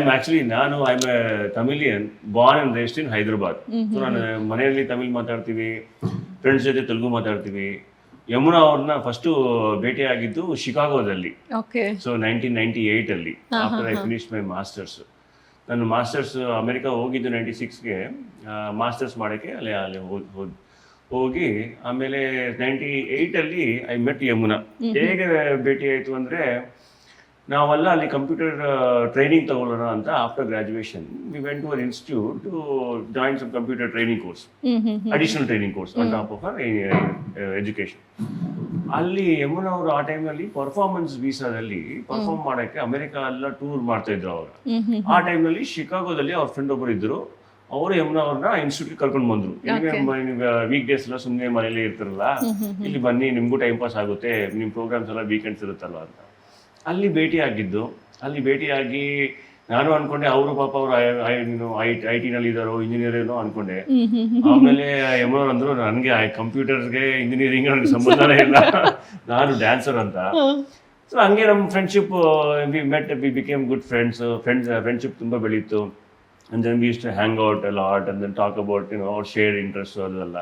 Am actually ನಾನು I am Tamilian born and raised in Hyderabad so ನಾನು ಮನೆಯಲ್ಲಿ ತಮಿಳ್ ಮಾತಾಡ್ತೀವಿ ಫ್ರೆಂಡ್ಸ್ ಜೊತೆ ತೆಲುಗು ಮಾತಾಡ್ತೀವಿ. ಯಮುನಾ ಅವ್ರನ್ನ ಫಸ್ಟ್ ಭೇಟಿ ಆಗಿದ್ದು ಶಿಕಾಗೋದಲ್ಲಿ ಸೊ ನೈನ್ಟೀನ್ ನೈಂಟಿ ಅಲ್ಲಿ after I finish my masters ನಾನು ಮಾಸ್ಟರ್ಸ್ ಅಮೆರಿಕ ಹೋಗಿದ್ದು ನೈಂಟಿ ಸಿಕ್ಸ್ಗೆ ಮಾಸ್ಟರ್ಸ್ ಮಾಡೋಕ್ಕೆ ಅಲ್ಲಿ ಅಲ್ಲಿ ಹೋದ್ ಹೋದ್ ಹೋಗಿ ಆಮೇಲೆ ನೈಂಟಿ ಏಯ್ಟಲ್ಲಿ ಐ ಮೆಟ್ ಯಮುನಾ ಹೇಗೆ ಭೇಟಿ ಆಯಿತು ಅಂದರೆ ನಾವೆಲ್ಲ ಅಲ್ಲಿ ಕಂಪ್ಯೂಟರ್ ಟ್ರೈನಿಂಗ್ ತಗೊಳ್ಳೋಣ ಅಂತ after graduation we went to an institute to join some computer training course additional training course on top of education ಅಲ್ಲಿ ಯಮುನಾ ಅವರು ಆ ಟೈಮಲ್ಲಿ ಪರ್ಫಾರ್ಮೆನ್ಸ್ ವೀಸಾದಲ್ಲಿ ಪರ್ಫಾರ್ಮ್ ಮಾಡಕ್ಕೆ ಅಮೆರಿಕ ಎಲ್ಲ ಟೂರ್ ಮಾಡ್ತಾ ಇದ್ರು ಅವರು ಆ ಟೈಮ್ ಆ ಟೈಮ್ನಲ್ಲಿ ಶಿಕಾಗೋದಲ್ಲಿ ಅವ್ರ ಫ್ರೆಂಡ್ ಒಬ್ಬರು ಇದ್ರು ಅವರು ಯಮುನಾ ಅವ್ರನ್ನ ಇನ್ಸ್ಟಿಟ್ಯೂಟ್ ಕರ್ಕೊಂಡು ಬಂದ್ರು. ವೀಕ್ ಡೇಸ್ ಎಲ್ಲ ಸುಮ್ಮನೆ ಮನೇಲಿ ಇರ್ತಾರಲ್ಲ ಇಲ್ಲಿ ಬನ್ನಿ ನಿಮ್ಗೂ ಟೈಮ್ ಪಾಸ್ ಆಗುತ್ತೆ ನಿಮ್ ಪ್ರೋಗ್ರಾಮ್ಸ್ ಎಲ್ಲ ವೀಕೆಂಡ್ಸ್ ಇರುತ್ತಲ್ಲ ಅಂತ. ಅಲ್ಲಿ ಭೇಟಿ ಆಗಿದ್ದು ಅಲ್ಲಿ ಭೇಟಿಯಾಗಿ ನಾನು ಅನ್ಕೊಂಡೆ ಅವರು ಪಾಪ ಅವರು ಐ ಟಿನಲ್ಲಿ ಇದ್ದಾರೋ ಇಂಜಿನಿಯರ್ ಏನೋ ಅನ್ಕೊಂಡೆ. ಆಮೇಲೆ ಯಮುನವ್ರು ಅಂದ್ರು ನನಗೆ ಕಂಪ್ಯೂಟರ್ಸ್ಗೆ ಇಂಜಿನಿಯರಿಂಗ್ ನನಗೆ ಸಂಬಂಧನೇ ಇಲ್ಲ. ನಾನು ಡ್ಯಾನ್ಸರ್ ಅಂತ. ಸೊ ಹಂಗೆ ನಮ್ಮ friendship we met we became good friends friends friendship ತುಂಬ ಬೆಳೀತು. And then we just hang out a lot and then talk about you know ಅವ್ರ ಶೇರ್ ಇಂಟ್ರೆಸ್ಟ್ ಅದೆಲ್ಲ.